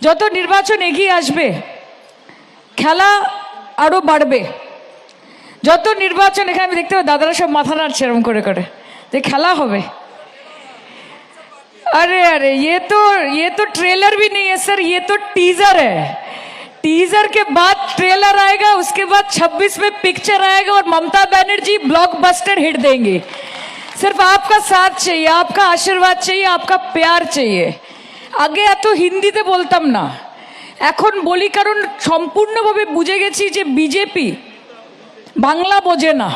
যত নির্বাচন এগিয়ে আসবে খেলা আরও বাড়বে যত নির্বাচন এখানে আমি দেখতে পাই দাদারা সব মাথা নাড়ছে এরম করে করে যে খেলা হবে अरे अरे ये तो ये तो ट्रेलर भी नहीं है सर ये तो टीजर है टीजर के बाद ट्रेलर आएगा उसके बाद 26 में पिक्चर आएगा और ममता बनर्जी ब्लॉकबस्टर हिट देंगे सिर्फ आपका साथ चाहिए आपका आशीर्वाद चाहिए आपका प्यार चाहिए আগে এত হিন্দিতে বলতাম না। এখন বলি কারণ সম্পূর্ণভাবে বুঝে গেছি যে বিজেপি বাংলা বোঝে না।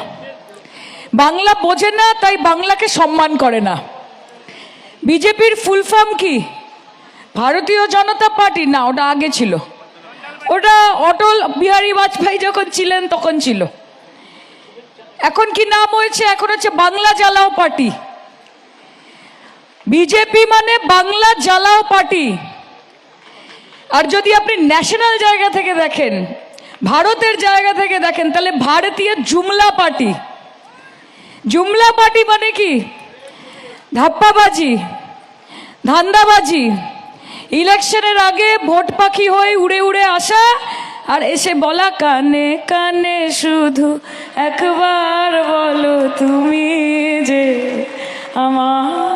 বাংলা বোঝে না, তাই বাংলাকে সম্মান করে না। বিজেপির ফুল ফর্ম কি? ভারতীয় জনতা পার্টি? না, ওটা আগে ছিল। ওটা অটল বিহারী বাজপেয়ী যখন ছিলেন, তখন ছিল। এখন কি নাম হয়েছে? এখন হচ্ছে বাংলা জ্বালাও পার্টি। বিজেপি মানে বাংলা জ্বালাও পার্টি। আর যদি আপনি ন্যাশনাল জায়গা থেকে দেখেন, ভারতের জায়গা থেকে দেখেন, তাহলে ভারতীয় জুমলা পার্টি। জুমলা পার্টি মানে কি? ধাপ্পাবাজি, ধান্দাবাজি, ইলেকশনের আগে ভোট পাখি হয়ে উড়ে উড়ে আসা আর এসে বলা, কানে কানে শুধু একবার বলো তুমি যে আমার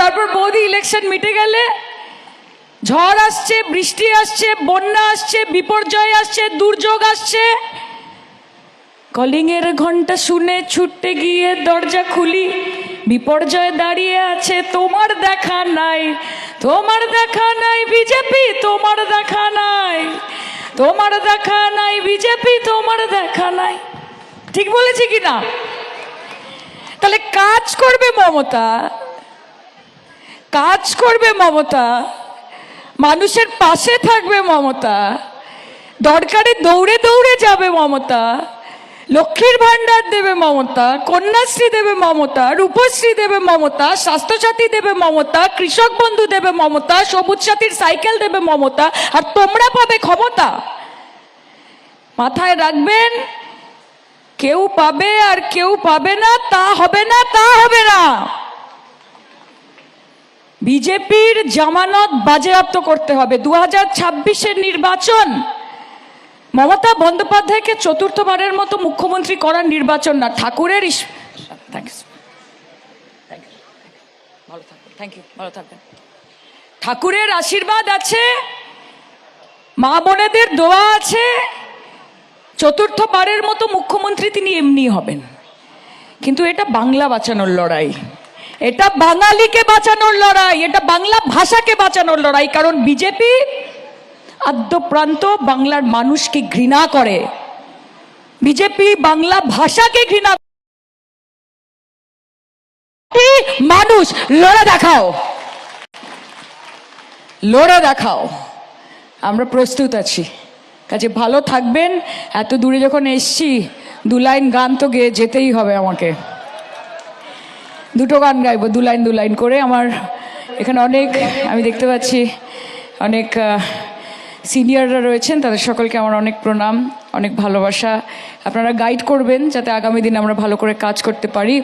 তারপর বৌদি ইলেকশন মিটে গেলে, ঝড় আসছে, বৃষ্টি আসছে, বন্যা আসছে, বিপর্যয় আসছে, দুর্যোগ আসছে। কলিং এর ঘণ্টা শুনে ছুটতে গিয়ে দরজা খুলি, বিপর্যয় দাঁড়িয়ে আছে, তোমার দেখা নাই, তোমার দেখা নাই বিজেপি, তোমার দেখা নাই, তোমার দেখা নাই বিজেপি, তোমার দেখা নাই। ঠিক বলেছি কি না? তাহলে কাজ করবে মমতা কাজ করবে মমতা, মানুষের পাশে থাকবে মমতা, দরকারে দৌড়ে দৌড়ে যাবে মমতা, লক্ষ্মীর ভাণ্ডার দেবে মমতা, কন্যাশ্রী দেবে মমতা, রূপশ্রী দেবে মমতা, স্বাস্থ্যসাথী দেবে মমতা, কৃষক বন্ধু দেবে মমতা, সবুজ সাথীর সাইকেল দেবে মমতা, আর তোমরা পাবে ক্ষমতা। মাথায় রাখবেন, কেউ পাবে আর কেউ পাবে না, তা হবে না, তা হবে না। বিজেপির জামানত বাজেয়াপ্ত করতে হবে। দু হাজার ছাব্বিশের নির্বাচন মমতা বন্দ্যোপাধ্যায়কে চতুর্থবারের মতো মুখ্যমন্ত্রী করার নির্বাচন না। ঠাকুরের ঠাকুরের আশীর্বাদ আছে, মা বোনেদের দোয়া আছে, চতুর্থবারের মতো মুখ্যমন্ত্রী তিনি এমনি হবেন। কিন্তু এটা বাংলা বাঁচানোর লড়াই। এটা বাঙালিকে বাঁচানোর লড়াই, এটা বাংলা ভাষাকে বাঁচানোর লড়াই, কারণ বিজেপি আদ্যপ্রান্ত বাংলার মানুষকে ঘৃণা করে। বিজেপি বাংলা ভাষাকে ঘৃণা। মানুষ, লড়ে দেখাও। লড়ে দেখাও। আমরা প্রস্তুত আছি। কাজে ভালো থাকবেন। এত দূরে যখন এসছি, দু লাইন গান তো গেয়ে যেতেই হবে আমাকে। দুটো গান গাইবো, দু লাইন দু লাইন করে আমার এখানে অনেক, আমি দেখতে পাচ্ছি অনেক সিনিয়ররা রয়েছেন, তাদের সকলকে আমার অনেক প্রণাম, অনেক ভালোবাসা। আপনারা গাইড করবেন যাতে আগামী দিনে আমরা ভালো করে কাজ করতে পারি।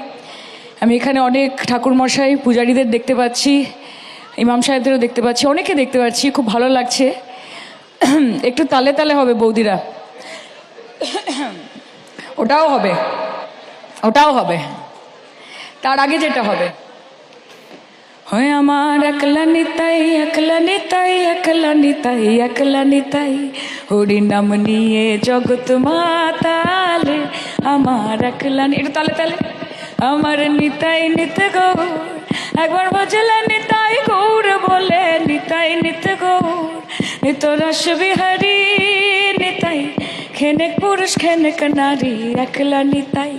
আমি এখানে অনেক ঠাকুরমশাই, পূজারীদের দেখতে পাচ্ছি, ইমাম সাহেবদেরও দেখতে পাচ্ছি, অনেকে দেখতে পাচ্ছি, খুব ভালো লাগছে। একটু তালে তালে হবে বৌদিরা। ওটাও হবে ওটাও হবে। তার আগে যেটা হবে। হয় আমার একলা নিতাই একলা নিতাই একলা নিতাই একলা নিতাই হরি নাম নিয়ে জগৎ মাতালে আমার একলা একটু তালে তালে। আমার নিতাই নিতে গৌর, একবার বাজলে নিতাই গৌর বলে নিতাই নিতে গৌর। নিত রস বিহারি নিতাই, খেনেক পুরুষ, খেনেক নারী একলা নিতাই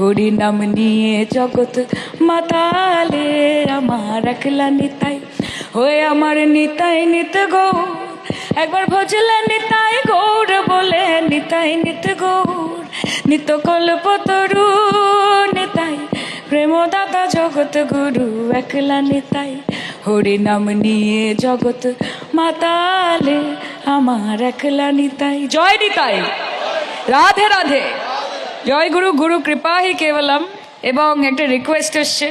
হরি নাম নিয়ে জগৎ মাতালে আমার একলা নিতাই। হয়ে আমার নিতাই নিত গৌর একবার ভজলে নিতাই গৌর বলে নিতাই নিত গৌর। নিত কল্প তরু নিতাই। প্রেম দাদা জগৎ গুরু একলা নিতাই। হরি নাম নিয়ে জগৎ মাতালে আমার একলা নিতাই। জয় নিতাই। রাধে রাধে। জয় গুরু গুরু কৃপা হি কেবলম। এবং একটা রিকোয়েস্ট এসছে।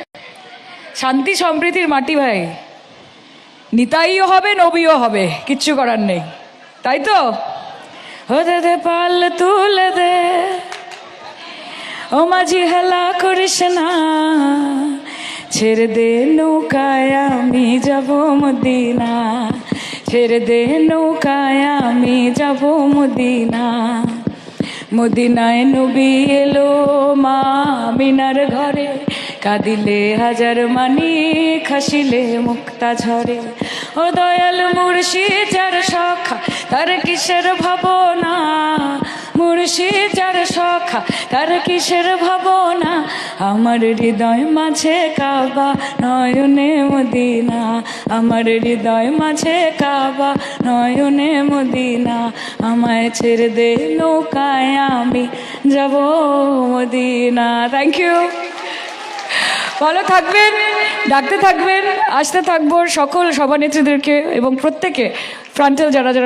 শান্তি সম্প্রীতির মাটি ভাই, নিতাইও হবে, নবীও হবে, কিচ্ছু করার নেই। তাই তো? পাল তুলে দে। ও মাঝি হেলা করিস না ছেড়ে দে নৌকায় আমি যাব মদিনা। ছেড়ে দে নৌকায় আমি যাব মদিনা। মদিনায় নবী এলো মা মিনার ঘরে। কাঁদিলে হাজার মানি, খাসিলে মুক্তা ঝরে। ও দয়াল মুর্শি যার সখা তার কিসের ভাবনা? মুর্শি যার সখা, তার কিসের ভাবনা? আমার হৃদয় মাঝে কাবা, নয়নে মদিনা। আমার হৃদয় মাঝে কাবা, নয়নে মদিনা। আমায় ছেড়ে দে নৌকায় আমি যাব মদিনা। থ্যাংক ইউ ভালো থাকবেন, ডাকতে থাকবেন, আসতে থাকব সকল সভানেত্রীদেরকে এবং প্রত্যেকে ফ্রন্টাল যারা যারা